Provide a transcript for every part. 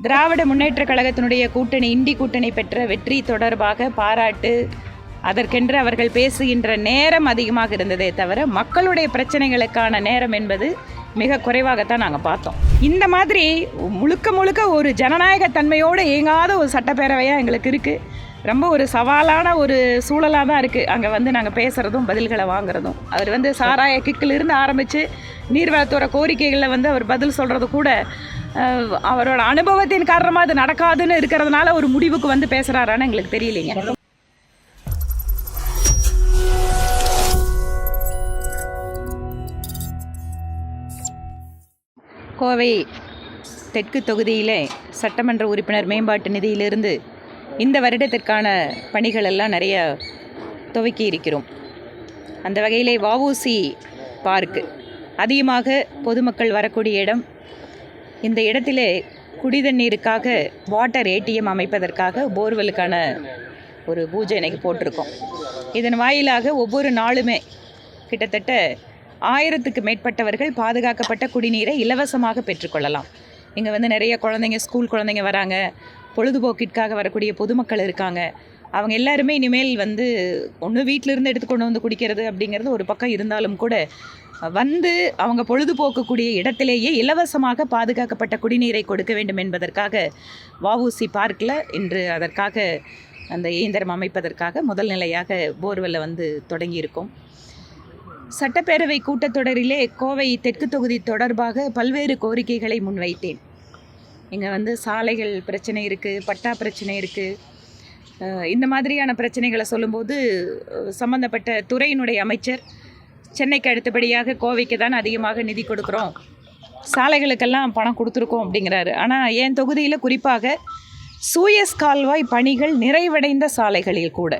திராவிட முன்னேற்றக் கழகத்தினுடைய கூட்டணி இண்டி கூட்டணி பெற்ற வெற்றி தொடர்பாக பாராட்டு அதற்கென்று அவர்கள் பேசுகின்ற நேரம் அதிகமாக இருந்ததே தவிர மக்களுடைய பிரச்சனைகளுக்கான நேரம் என்பது மிக குறைவாகத்தான் நாங்கள் பார்த்தோம். இந்த மாதிரி முழுக்க முழுக்க ஒரு ஜனநாயக தன்மையோடு இயங்காத ஒரு சட்டப்பேரவையாக எங்களுக்கு இருக்குது ரொம்ப ஒரு சவாலான ஒரு சூழலாக தான் இருக்குது அங்கே வந்து நாங்கள் பேசுகிறதும் பதில்களை வாங்குறதும். அவர் வந்து சாராய கிக்கிலிருந்து ஆரம்பித்து நீர்வளத்தோட கோரிக்கைகளில் வந்து அவர் பதில் சொல்கிறது கூட அவரோட அனுபவத்தின் காரணமாக அது நடக்காதுன்னு இருக்கிறதுனால ஒரு முடிவுக்கு வந்து பேசுகிறாரான்னு எங்களுக்கு தெரியலைங்க. கோவை தெற்கு தொகுதியிலே சட்டமன்ற உறுப்பினர் மேம்பாட்டு நிதியிலிருந்து இந்த வருடத்திற்கான பணிகள் எல்லாம் நிறைய துவக்கி இருக்கிறோம். அந்த வகையிலே வவுசி பார்க்கு அதிகமாக பொதுமக்கள் வரக்கூடிய இடம். இந்த இடத்திலே குடிதண்ணீருக்காக வாட்டர் ஏடிஎம் அமைப்பதற்காக போர்வெலுக்கான ஒரு பூஜை இன்னைக்கு போட்டிருக்கோம். இதன் வாயிலாக ஒவ்வொரு நாளுமே கிட்டத்தட்ட ஆயிரத்துக்கு மேற்பட்டவர்கள் பாதுகாக்கப்பட்ட குடிநீரை இலவசமாக பெற்றுக்கொள்ளலாம் இங்கே வந்து நிறைய குழந்தைங்க ஸ்கூல் குழந்தைங்க வராங்க. பொழுதுபோக்கிற்காக வரக்கூடிய பொதுமக்கள் இருக்காங்க. அவங்க எல்லாருமே இனிமேல் வந்து ஒன்று வீட்டிலிருந்து எடுத்து கொண்டு வந்து குடிக்கிறது அப்படிங்கிறது ஒரு பக்கம் இருந்தாலும் கூட வந்து அவங்க பொழுதுபோக்கக்கூடிய இடத்திலேயே இலவசமாக பாதுகாக்கப்பட்ட குடிநீரை கொடுக்க வேண்டும் என்பதற்காக வவுசி பார்க்கில் இன்று அதற்காக அந்த இயந்திரம் அமைப்பதற்காக முதல் நிலையாக போர்வெல்ல வந்து தொடங்கியிருக்கோம். சட்டப்பேரவை கூட்டத்தொடரிலே கோவை தெற்கு தொகுதி தொடர்பாக பல்வேறு கோரிக்கைகளை முன்வைத்தேன். இங்கே வந்து சாலைகள் பிரச்சனை இருக்குது பட்டா பிரச்சனை இருக்குது இந்த மாதிரியான பிரச்சனைகளை சொல்லும்போது சம்மந்தப்பட்ட சம்பந்தப்பட்ட துறையினுடைய அமைச்சர் சென்னைக்கு அடுத்தபடியாக கோவைக்கு தான் அதிகமாக நிதி கொடுக்குறோம். சாலைகளுக்கெல்லாம் பணம் கொடுத்துருக்கோம் அப்படிங்கிறாரு. ஆனால் என் தொகுதியில் குறிப்பாக சூயஸ் கால்வாய் பணிகள் நிறைவடைந்த சாலைகளில் கூட.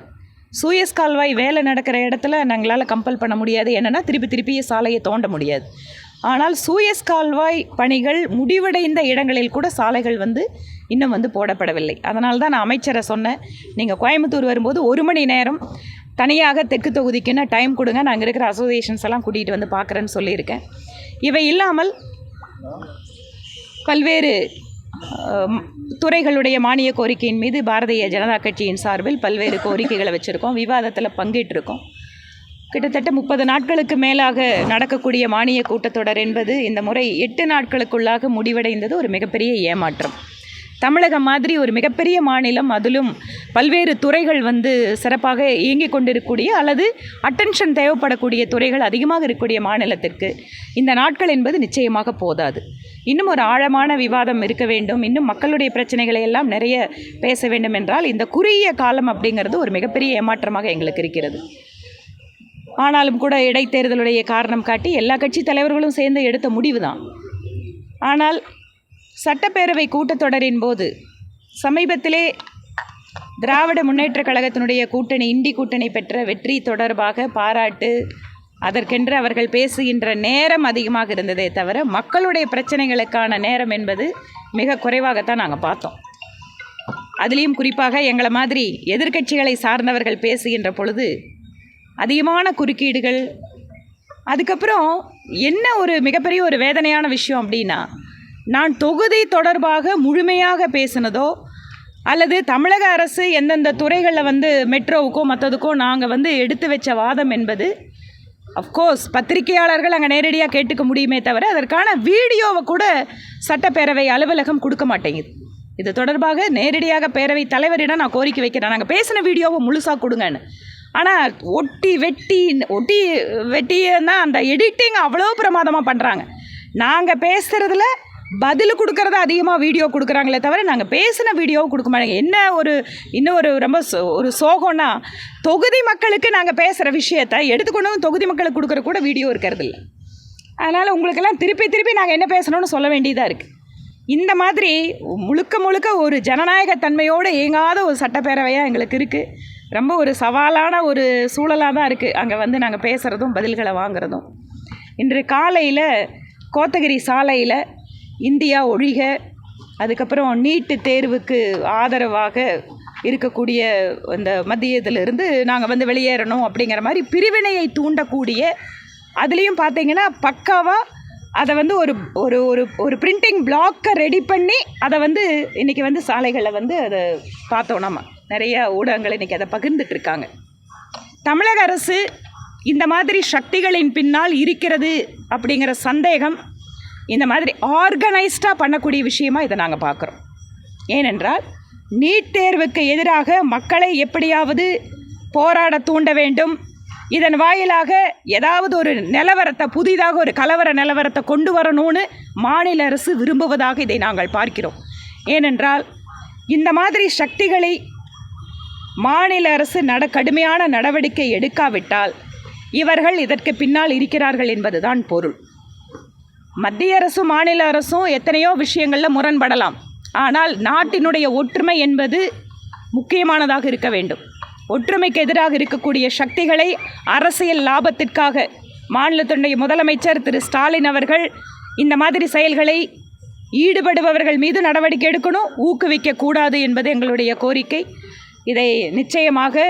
சூயஸ் கால்வாய் வேலை நடக்கிற இடத்துல நாங்களால் கம்பல் பண்ண முடியாது. என்னென்னா திருப்பி திருப்பி சாலையை தோண்ட முடியாது. ஆனால் சூயஸ் கால்வாய் பணிகள் முடிவடைந்த இடங்களில் கூட சாலைகள் வந்து இன்னும் வந்து போடப்படவில்லை. அதனால தான் நான் அமைச்சரை சொன்னேன். நீங்கள் கோயம்புத்தூர் வரும்போது ஒரு மணி நேரம் தனியாக தெற்கு தொகுதிக்குன்னு டைம் கொடுங்க. நாங்கள் இருக்கிற அசோசியேஷன்ஸ் எல்லாம் கூட்டிகிட்டு வந்து பார்க்குறேன்னு சொல்லியிருக்கேன். இவை இல்லாமல் பல்வேறு துறைகளுடைய மானிய கோரிக்கையின் மீது பாரதிய ஜனதா கட்சியின் சார்பில் பல்வேறு கோரிக்கைகளை வச்சுருக்கோம். விவாதத்தில் பங்கேற்றிருக்கோம். கிட்டத்தட்ட முப்பது நாட்களுக்கு மேலாக நடக்கக்கூடிய மானிய கூட்டத்தொடர் என்பது இந்த முறை எட்டு நாட்களுக்குள்ளாக முடிவடைந்தது. ஒரு மிகப்பெரிய ஏமாற்றம். தமிழகம் மாதிரி ஒரு மிகப்பெரிய மாநிலம் அதிலும் பல்வேறு துறைகள் வந்து சிறப்பாக இயங்கிக் கொண்டிருக்கக்கூடிய அல்லது அட்டென்ஷன் தேவைப்படக்கூடிய துறைகள் அதிகமாக இருக்கக்கூடிய மாநிலத்திற்கு இந்த நாட்கள் என்பது நிச்சயமாக போதாது. இன்னும் ஒரு ஆழமான விவாதம் இருக்க வேண்டும். இன்னும் மக்களுடைய பிரச்சனைகளை எல்லாம் நிறைய பேச வேண்டும் என்றால் இந்த குறுகிய காலம் அப்படிங்கிறது ஒரு மிகப்பெரிய ஏமாற்றமாக எங்களுக்கு இருக்கிறது. ஆனாலும் கூட இடைத்தேர்தலுடைய காரணம் காட்டி எல்லா கட்சி தலைவர்களும் சேர்ந்து எடுத்த முடிவு தான் ஆனால் சட்டப்பேரவை கூட்டத்தொடரின் போது சமீபத்திலே திராவிட முன்னேற்றக் கழகத்தினுடைய கூட்டணி இண்டி கூட்டணி பெற்ற வெற்றி தொடர்பாக பாராட்டு அதற்கென்று அவர்கள் பேசுகின்ற நேரம் அதிகமாக இருந்ததே தவிர மக்களுடைய பிரச்சனைகளுக்கான நேரம் என்பது மிக குறைவாகத்தான் நாங்கள் பார்த்தோம். அதுலேயும் குறிப்பாக எங்களை மாதிரி எதிர்க்கட்சிகளை சார்ந்தவர்கள் பேசுகின்ற பொழுது அதிகமான குறுக்கீடுகள். அதுக்கப்புறம் என்ன ஒரு மிகப்பெரிய ஒரு வேதனையான விஷயம் அப்படின்னா நான் தொகுதி தொடர்பாக முழுமையாக பேசினதோ அல்லது தமிழக அரசு எந்தெந்த துறைகளில் வந்து மெட்ரோவுக்கோ மற்றதுக்கோ நாங்கள் வந்து எடுத்து வச்ச வாதம் என்பது அஃப்கோர்ஸ் பத்திரிகையாளர்கள் அங்கே நேரடியாக கேட்டுக்க முடியுமே தவிர அதற்கான வீடியோவை கூட சட்டப்பேரவை அலுவலகம் கொடுக்க மாட்டேங்குது. இது தொடர்பாக நேரடியாக பேரவை தலைவரிடம் நான் கோரிக்கை வைக்கிறேன். நாங்கள் பேசின வீடியோவை முழுசாக கொடுங்கன்னு. ஆனால் ஒட்டி வெட்டி ஒட்டி வெட்டியன்னா அந்த எடிட்டிங் அவ்வளோ பிரமாதமாக பண்ணுறாங்க நாங்கள் பேசுகிறதுல பதில் கொடுக்கறத அதிகமாக வீடியோ கொடுக்குறாங்களே தவிர நாங்கள் பேசின வீடியோ கொடுக்க மாட்டாங்க என்ன ஒரு இன்னும் ஒரு ரொம்ப சோ- ஒரு சோகம்னா தொகுதி மக்களுக்கு நாங்கள் பேசுகிற விஷயத்த எடுத்துக்கொண்டு தொகுதி மக்களுக்கு கொடுக்குற கூட வீடியோ இருக்கிறது இல்லை அதனால் உங்களுக்கெல்லாம் திருப்பி திருப்பி நாங்கள் என்ன பேசணும்னு சொல்ல வேண்டியதாக இருக்குது இந்த மாதிரி முழுக்க முழுக்க ஒரு ஜனநாயக தன்மையோடு இயங்காத ஒரு சட்டப்பேரவையாக எங்களுக்கு இருக்குது ரொம்ப ஒரு சவாலான ஒரு சூழலாக தான் இருக்குது. அங்கே வந்து நாங்கள் பேசுகிறதும் பதில்களை வாங்குறதும். இன்று காலையில் கோத்தகிரி சாலையில் இந்தியா ஒழிக அதுக்கப்புறம் நீட்டு தேர்வுக்கு ஆதரவாக இருக்கக்கூடிய அந்த மத்தியத்திலிருந்து நாங்கள் வந்து வெளியேறணும் அப்படிங்கிற மாதிரி பிரிவினையை தூண்டக்கூடிய அதுலேயும் பார்த்தீங்கன்னா பக்காவாக அதை வந்து ஒரு ஒரு ஒரு ஒரு பிரிண்டிங் பிளாக்கை ரெடி பண்ணி அதை வந்து இன்றைக்கி வந்து சாலைகளில் வந்து அதை பார்த்தோம் நம்ம. நிறைய ஊடகங்கள் இன்றைக்கி அதை பகிர்ந்துட்டு இருக்காங்க தமிழக அரசு இந்த மாதிரி சக்திகளின் பின்னால் இருக்கிறது அப்படிங்கிற சந்தேகம் இந்த மாதிரி ஆர்கனைஸ்டாக பண்ணக்கூடிய விஷயமாக இதை நாங்கள் பார்க்குறோம். ஏனென்றால் நீட் தேர்வுக்கு எதிராக மக்களை எப்படியாவது போராட தூண்ட வேண்டும். இதன் வாயிலாக ஏதாவது ஒரு நிலவரத்தை புதிதாக ஒரு கலவர நிலவரத்தை கொண்டு வரணும்னு மாநில அரசு விரும்புவதாக இதை நாங்கள் பார்க்கிறோம். ஏனென்றால் இந்த மாதிரி சக்திகளை மாநில அரசு நட கடுமையான நடவடிக்கை எடுக்காவிட்டால் இவர்கள் இதற்கு பின்னால் இருக்கிறார்கள் என்பதுதான் பொருள். மத்திய அரசும் மாநில அரசும் எத்தனையோ விஷயங்களில் முரண்படலாம். ஆனால் நாட்டினுடைய ஒற்றுமை என்பது முக்கியமானதாக இருக்க வேண்டும். ஒற்றுமைக்கு எதிராக இருக்கக்கூடிய சக்திகளை அரசியல் லாபத்திற்காக மாநிலத்தினுடைய முதலமைச்சர் திரு. ஸ்டாலின் அவர்கள் இந்த மாதிரி செயல்களை ஈடுபடுபவர்கள் மீது நடவடிக்கை எடுக்கணும் ஊக்குவிக்கக்கூடாது என்பது எங்களுடைய கோரிக்கை. இதை நிச்சயமாக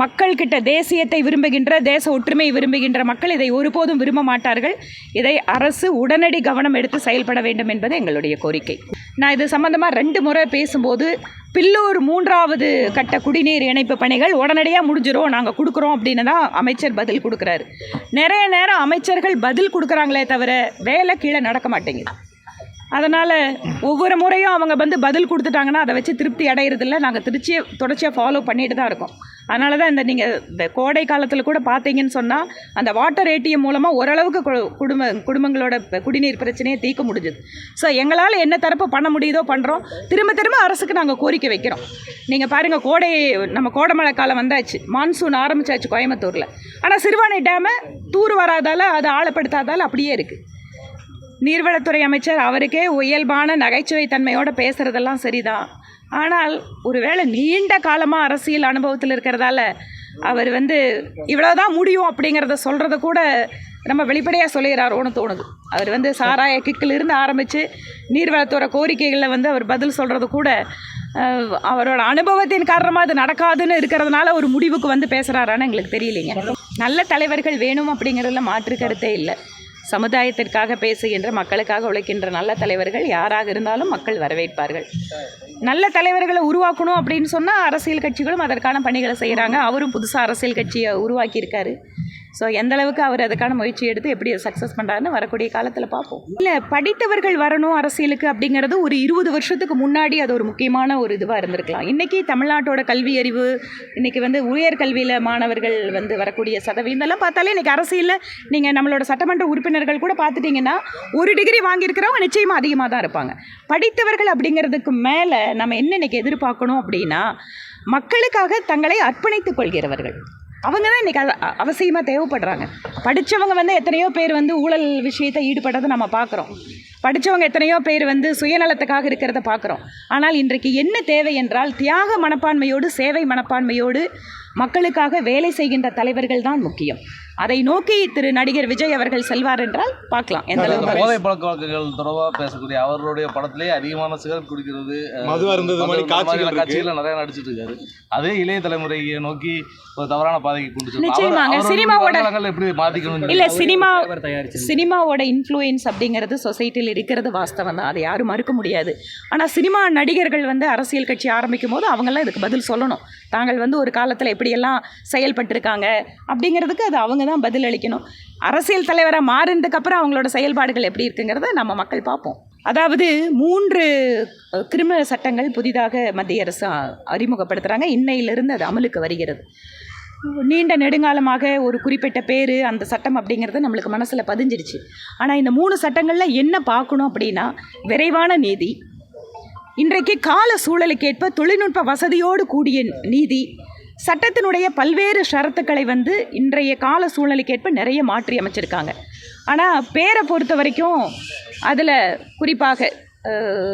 மக்கள்கிட்ட தேசியத்தை விரும்புகின்ற தேச ஒற்றுமையை விரும்புகின்ற மக்கள் இதை ஒருபோதும் விரும்ப மாட்டார்கள். இதை அரசு உடனடி கவனம் எடுத்து செயல்பட வேண்டும் என்பது எங்களுடைய கோரிக்கை. நான் இது சம்பந்தமாக ரெண்டு முறை பேசும்போது பில்லூர் மூன்றாவது கட்ட குடிநீர் இணைப்பு பணிகள் உடனடியாக முடிஞ்சிடும் நாங்கள் கொடுக்குறோம் அப்படின்னு தான் அமைச்சர் பதில் கொடுக்குறாரு. நிறைய நேரம் அமைச்சர்கள் பதில் கொடுக்குறாங்களே தவிர வேலை கீழே நடக்க மாட்டேங்குது. அதனால் ஒவ்வொரு முறையும் அவங்க வந்து பதில் கொடுத்துட்டாங்கன்னா அதை வச்சு திருப்தி அடையிறதில்ல. நாங்கள் திருச்சியை தொடர்ச்சியாக ஃபாலோ பண்ணிட்டு தான் இருக்கோம். அதனால தான் இந்த நீங்கள் இந்த கோடை காலத்தில் கூட பார்த்தீங்கன்னு சொன்னால் அந்த வாட்டர் ஏடிஎம் மூலமாக ஓரளவுக்கு கு- குடும்ப குடும்பங்களோட குடிநீர் பிரச்சனையை தீர்க்க முடிஞ்சுது. ஸோ எங்களால் என்ன தரப்பு பண்ண முடியுதோ பண்ணுறோம் திரும்ப திரும்ப அரசுக்கு நாங்கள் கோரிக்கை வைக்கிறோம். நீங்கள் பாருங்கள் கோடை நம்ம கோடைமழை காலம் வந்தாச்சு. மான்சூன் ஆரம்பிச்சாச்சு கோயம்புத்தூரில். ஆனால் சிறுவாணி டேமை தூர் வராதால் அது ஆழப்படுத்தாதால் அப்படியே இருக்குது நீர்வளத்துறை அமைச்சர் அவருக்கே இயல்பான நகைச்சுவை தன்மையோடு பேசுகிறதெல்லாம் சரிதான். ஆனால் ஒருவேளை நீண்ட காலமாக அரசியல் அனுபவத்தில் இருக்கிறதால அவர் வந்து இவ்வளோதான் முடியும் அப்படிங்கிறத சொல்கிறத கூட நம்ம வெளிப்படையாக சொல்லிடுறாரோன்னு தோணுது. அவர் வந்து சாராய கிக்கிலிருந்து ஆரம்பித்து நீர்வளத்துறை கோரிக்கைகளில் வந்து அவர் பதில் சொல்கிறது கூட அவரோட அனுபவத்தின் காரணமாக அது நடக்காதுன்னு இருக்கிறதுனால ஒரு முடிவுக்கு வந்து பேசுகிறாரான்னு எங்களுக்கு தெரியலைங்க. நல்ல தலைவர்கள் வேணும் அப்படிங்கிறதுல மாற்று கருத்தே இல்லை. சமுதாயத்திற்காக பேசுகின்ற மக்களுக்காக உழைக்கின்ற நல்ல தலைவர்கள் யாராக இருந்தாலும் மக்கள் வரவேற்பார்கள். நல்ல தலைவர்களை உருவாக்கணும் அப்படின்னு சொன்னால் அரசியல் கட்சிகளும் அதற்கான பணிகளை செய்கிறாங்க அவரும் புதுசாக அரசியல் கட்சியை உருவாக்கியிருக்காரு. ஸோ எந்த அளவுக்கு அவர் அதுக்கான முயற்சி எடுத்து எப்படி சக்ஸஸ் பண்ணுறாருன்னு வரக்கூடிய காலத்தில் பார்ப்போம். இல்லை படித்தவர்கள் வரணும் அரசியலுக்கு அப்படிங்கிறது ஒரு இருபது வருஷத்துக்கு முன்னாடி அது ஒரு முக்கியமான ஒரு இதுவாக இருந்திருக்கலாம். இன்றைக்கி தமிழ்நாட்டோட கல்வி அறிவு இன்றைக்கி வந்து உயர்கல்வியில் மாணவர்கள் வந்து வரக்கூடிய சதவீதம் எல்லாம் பார்த்தாலே இன்றைக்கி அரசியலில் நீங்கள் நம்மளோட சட்டமன்ற உறுப்பினர்கள் கூட பார்த்துட்டிங்கன்னா ஒரு டிகிரி வாங்கியிருக்கிறவங்க நிச்சயமாக அதிகமாக தான் இருப்பாங்க. படித்தவர்கள் அப்படிங்கிறதுக்கு மேலே நம்ம என்ன இன்னைக்கு எதிர்பார்க்கணும் அப்படின்னா மக்களுக்காக தங்களை அர்ப்பணித்துக் கொள்கிறவர்கள். அவங்க தான் இன்றைக்கி அவசியமாக தேவைப்படுறாங்க. படித்தவங்க வந்து எத்தனையோ பேர் வந்து ஊழல் விஷயத்தை ஈடுபடுறதை நம்ம பார்க்குறோம். படித்தவங்க எத்தனையோ பேர் வந்து சுயநலத்துக்காக இருக்கிறத பார்க்குறோம். ஆனால் இன்றைக்கு என்ன தேவை என்றால் தியாக மனப்பான்மையோடு சேவை மனப்பான்மையோடு மக்களுக்காக வேலை செய்கின்ற தலைவர்கள் தான் முக்கியம். அதை நோக்கி திரு நடிகர் விஜய் அவர்கள் செல்வார் என்றால் பார்க்கலாம். எந்த அளவுக்கு போதை பழக்க வழக்கங்கள் தொடர்பாக பேசக்கூடிய அவர்களுடைய படத்திலே அதிகமான சிகரெட் குடிக்கிறது மது அருந்தது காட்சிகள் நிறைய நடிச்சிட்டு இருக்காரு. அதே இளைய தலைமுறையை நோக்கி ஒரு தவறான பாதைக்கு கொண்டு. நிச்சயமாங்க. அவருடைய சினிமாவோட- எப்படி மாத்திக்கணும் இல்லை சினிமா சினிமாவோட இன்ஃப்ளூயன்ஸ் அப்படிங்கிறது சொசைட்டியில் இருக்கிறது வாஸ்தவம் தான். அதை யாரும் மறுக்க முடியாது. ஆனால் சினிமா நடிகர்கள் வந்து அரசியல் கட்சி ஆரம்பிக்கும் போது அவங்கெல்லாம் இதுக்கு பதில் சொல்லணும். தாங்கள் வந்து ஒரு காலத்தில் எப்படியெல்லாம் செயல்பட்டிருக்காங்க அப்படிங்கிறதுக்கு அது அவங்க தான் பதில் அளிக்கணும் அரசியல் தலைவராக மாறினதுக்கப்புறம் அவங்களோட செயல்பாடுகள் எப்படி இருக்குங்கிறத நம்ம மக்கள் பார்ப்போம். அதாவது மூன்று கிரிமினல் சட்டங்கள் புதிதாக மத்திய அரசு அறிமுகப்படுத்துகிறாங்க இன்னையிலிருந்து அது அமலுக்கு வருகிறது. நீண்ட நெடுங்காலமாக ஒரு குறிப்பிட்ட பேர் அந்த சட்டம் அப்படிங்கிறது நம்மளுக்கு மனசில் பதிஞ்சிடுச்சு ஆனால் இந்த மூணு சட்டங்களில் என்ன பார்க்கணும் அப்படின்னா விரைவான நீதி இன்றைக்கு கால சூழலுக்கேற்ப தொழில்நுட்ப வசதியோடு கூடிய நீதி சட்டத்தினுடைய பல்வேறு ஷரத்துக்களை வந்து இன்றைய கால சூழ்நிலைக்கேற்ப நிறைய மாற்றி அமைச்சிருக்காங்க. ஆனால் பேரை பொறுத்த வரைக்கும் அதில் குறிப்பாக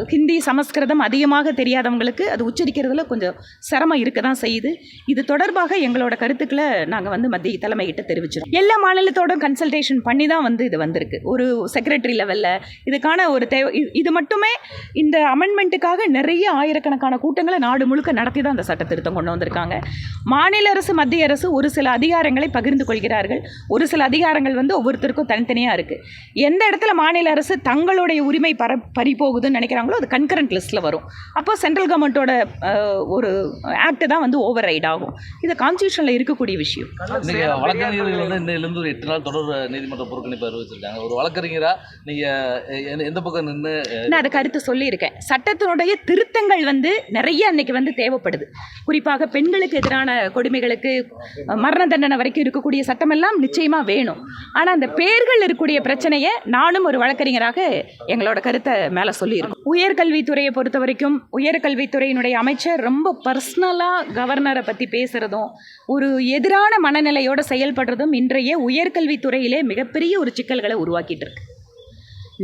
ஹிந்தி சமஸ்கிருதம் அதிகமாக தெரியாதவங்களுக்கு அது உச்சரிக்கிறதுல கொஞ்சம் சிரமம் இருக்க தான் செய்யுது. இது தொடர்பாக எங்களோட கருத்துக்களை நாங்கள் வந்து மத்திய தலைமையிட்ட தெரிவிச்சிருக்கோம். எல்லா மாநிலத்தோட கன்சல்டேஷன் பண்ணி தான் வந்து இது வந்திருக்கு. ஒரு செக்ரட்டரி லெவலில் இதுக்கான ஒரு தேவை இது- மட்டுமே இந்த அமெண்ட்மெண்ட்டுக்காக நிறைய ஆயிரக்கணக்கான கூட்டங்களை நாடு முழுக்க நடத்தி தான் அந்த சட்ட திருத்தம் கொண்டு வந்திருக்காங்க. மாநில அரசு மத்திய அரசு ஒரு சில அதிகாரங்களை பகிர்ந்து கொள்கிறார்கள். ஒரு சில அதிகாரங்கள் வந்து ஒவ்வொருத்தருக்கும் தனித்தனியாக இருக்குது எந்த இடத்துல மாநில அரசு தங்களுடைய உரிமை பர பறி போகுதுன்னு நினைக்கிறாங்களோ அது கன்கரண்ட் லிஸ்ட்டில் வரும். அப்போ சென்ட்ரல் கவர்மெண்ட்டோட ஒரு ஆக்ட் தான் வந்து ஓவர் ரைட் ஆகும். இது கான்ஸ்டியூஷனில் இருக்கக்கூடிய விஷயம். வழக்கறிஞர்கள் வந்து ஒரு எட்டு நாள் தொடர் நீதிமன்ற புறக்கணிப்பு அறிவிச்சிருக்காங்க. ஒரு வழக்கறிஞரா நீங்க எ- எந்த பக்கம் நின்று நான் அதை கருத்து சொல்லியிருக்கேன். சட்டத்தினுடைய திருத்தங்கள் வந்து நிறைய அன்னைக்கு வந்து தேவைப்படுது. குறிப்பாக பெண்களுக்கு எதிரான கொடுமைகளுக்கு மரண தண்டனை வரைக்கும் இருக்கக்கூடிய சட்டமெல்லாம் நிச்சயமாக வேணும். ஆனால் அந்த பேர்கள் இருக்கக்கூடிய பிரச்சனையை நானும் ஒரு வழக்கறிஞராக எங்களோட கருத்தை மேலே சொல்லியிருக்கோம். உயர்கல்வித்துறையை பொறுத்த வரைக்கும் உயர்கல்வித்துறையினுடைய அமைச்சர் ரொம்ப பர்சனலாக கவர்னரை பற்றி பேசுகிறதும் ஒரு எதிரான மனநிலையோடு செயல்படுறதும் இன்றைய உயர்கல்வித்துறையிலே மிகப்பெரிய ஒரு சிக்கல்களை உருவாக்கிட்டு இருக்கு.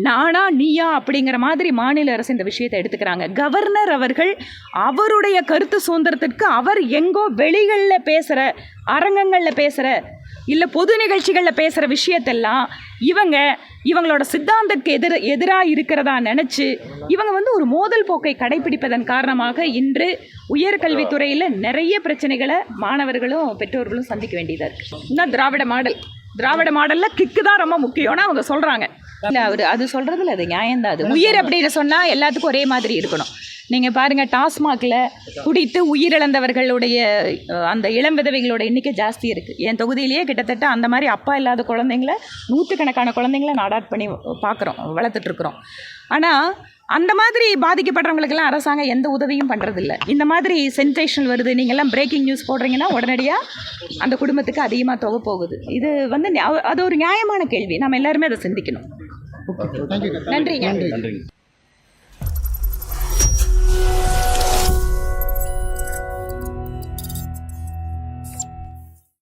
நானா நீயா அப்படிங்கிற மாதிரி மாநில அரசு இந்த விஷயத்தை எடுத்துக்கிறாங்க. கவர்னர் அவர்கள் அவருடைய கருத்து சுதந்திரத்திற்கு அவர் எங்கோ வெளிகளில் பேசுகிற அரங்கங்களில் பேசுகிற இல்லை பொது நிகழ்ச்சிகளில் பேசுகிற விஷயத்தெல்லாம் இவங்க இவங்களோட சித்தாந்தத்துக்கு எதிர எதிராக இருக்கிறதா நினச்சி இவங்க வந்து ஒரு மோதல் போக்கை கடைபிடிப்பதன் காரணமாக இன்று உயர்கல்வித்துறையில் நிறைய பிரச்சனைகளை மாணவர்களும் பெற்றோர்களும் சந்திக்க வேண்டியதாக இருக்குது இன்னும் திராவிட மாடல். திராவிட மாடலில் கிக்கு தான் ரொம்ப முக்கியம்னு அவங்க சொல்கிறாங்க இல்லை அவர் அது சொல்கிறதுல அது நியாயம்தான். அது உயிர் அப்படின்னு சொன்னால் எல்லாத்துக்கும் ஒரே மாதிரி இருக்கணும். நீங்கள் பாருங்கள் டாஸ்மாகில் குடித்து உயிரிழந்தவர்களுடைய அந்த இளம் விதவைகளோட எண்ணிக்கை ஜாஸ்தி இருக்குது என் தொகுதியிலேயே கிட்டத்தட்ட அந்த மாதிரி அப்பா இல்லாத குழந்தைங்கள நூற்றுக்கணக்கான குழந்தைங்கள நான் அடாப்ட் பண்ணி பார்க்குறோம் வளர்த்துட்ருக்குறோம் ஆனால் அந்த மாதிரி பாதிக்கப்படுறவங்களுக்கெல்லாம் அரசாங்கம் எந்த உதவியும் பண்ணுறதில்ல இந்த மாதிரி சென்சேஷன் வருது நீங்கள்லாம் பிரேக்கிங் நியூஸ் போடுறீங்கன்னா உடனடியாக அந்த குடும்பத்துக்கு அதிகமாக தொகை போகுது. இது வந்து அது ஒரு நியாயமான கேள்வி. நம்ம எல்லாருமே அதை சிந்திக்கணும். நன்றிங்க நன்றிங்க